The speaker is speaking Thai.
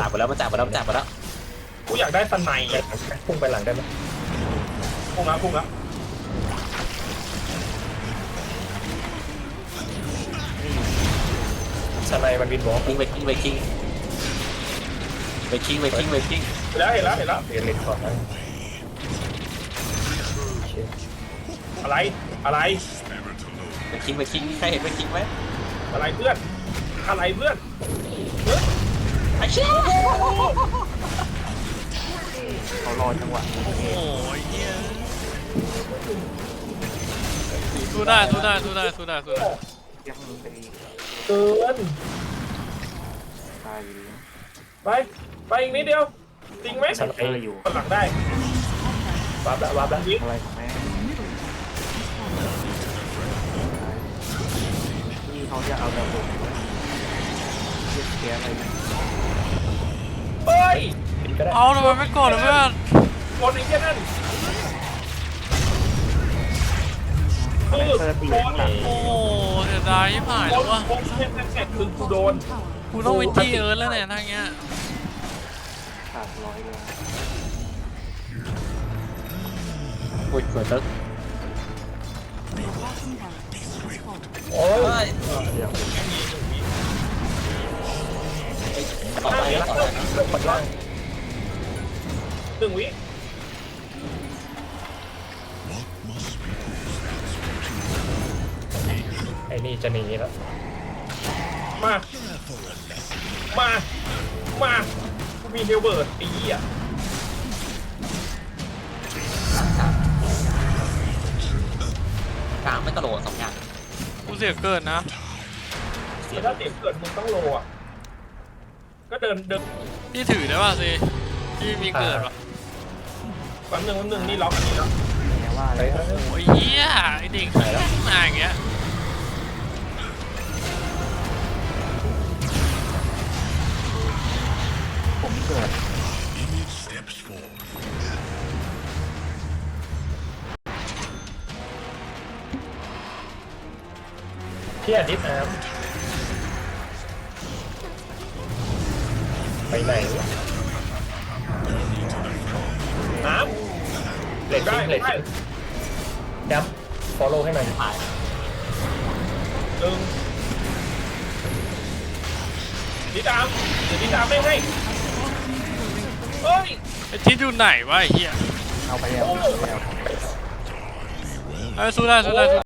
จ่ายหมดแล้วมันจ่ายหมดแล้วมันจ่ายหมดแล้วกูอยากได้สไนด์แบอะบพุ่งไปหลังได้ไหมพุ่งละพุ่งละสไนมันวินบอลคิงไปคิงไปคิงไปคิงไปคิงไปคิงเห็นแล้วเห็นแล้วเห็นแล้วเรียนเล่นก่อนนะโอเคอะไรอะไรไปคิงไปคิงใครเห็นไปคิงไหมอะไรเพื่อนอะไรเพื่อน ไอ้เชี่ยเขารอจังหวะโอ้โหไอ้เหี้ยสู้ได้สู้ได้สู้ได้สู้ได้สู้ได้ยังไปเกินตายอยู่ไป ไปอีกนิดเดียวจริงไหมสไนอยู่หลังได้วับละวับละยิงอะไรของแม่ที่เขาจะเอาระบบเช็คแกอะไรเฮ้ยก็ได้เอาทำไมไม่กดเลยเพื่อนกดไอ้เหี้ยนั่นคือเปิดตีโดนหลังโอ้โหเสียดายที่ผ่านโดแล้วนวะโดนแค่แค่คือกูโดนกูต้องวินจี้เอิร์ธแล้วเนี่ยทางเงี้ยขาดร้อยเลยอุ้ยสวยตึ๊กโอ้ยเฮ้ยเดี๋ยว ต่อไปแล้วต่อไปปัดล่างหนึ่งวิไอ้นี่จะหนีแล้ว มามา มากูมีเฮลเบิร์ตไอ้เหี้ยกลางไม่ตลกสองอย่างกูเสียเกินนะเสียถ้าเสียงเกิดมึงต้องโลอะก็ เดินเดินพี่ถือได้ป่ะสิพี่มีเกิดป่ะแป๊บนึงแป๊บนึงนี่ล็อกอันนี้แล้วแม้ว่าอะไรโอ้โหไอ้เหี้ยไอ้เด็กมาอย่างเงี้ยผมเกิดพี่อาทิตย์นะครับ ไปไหนน้เลดำได้ทิ้งเลดได้ทิ้งยับ follow ให้หน่อยตายหนึ่งดีดามเดี๋ยวดีดามไม่ให้เฮ้ยไอ้ทิศอยู่ไหนวะไอ้เหี้ยเอาไปแล้ว โอ้ เอาไปแล้วไอ้ยสู้ได้สู้ได้สู้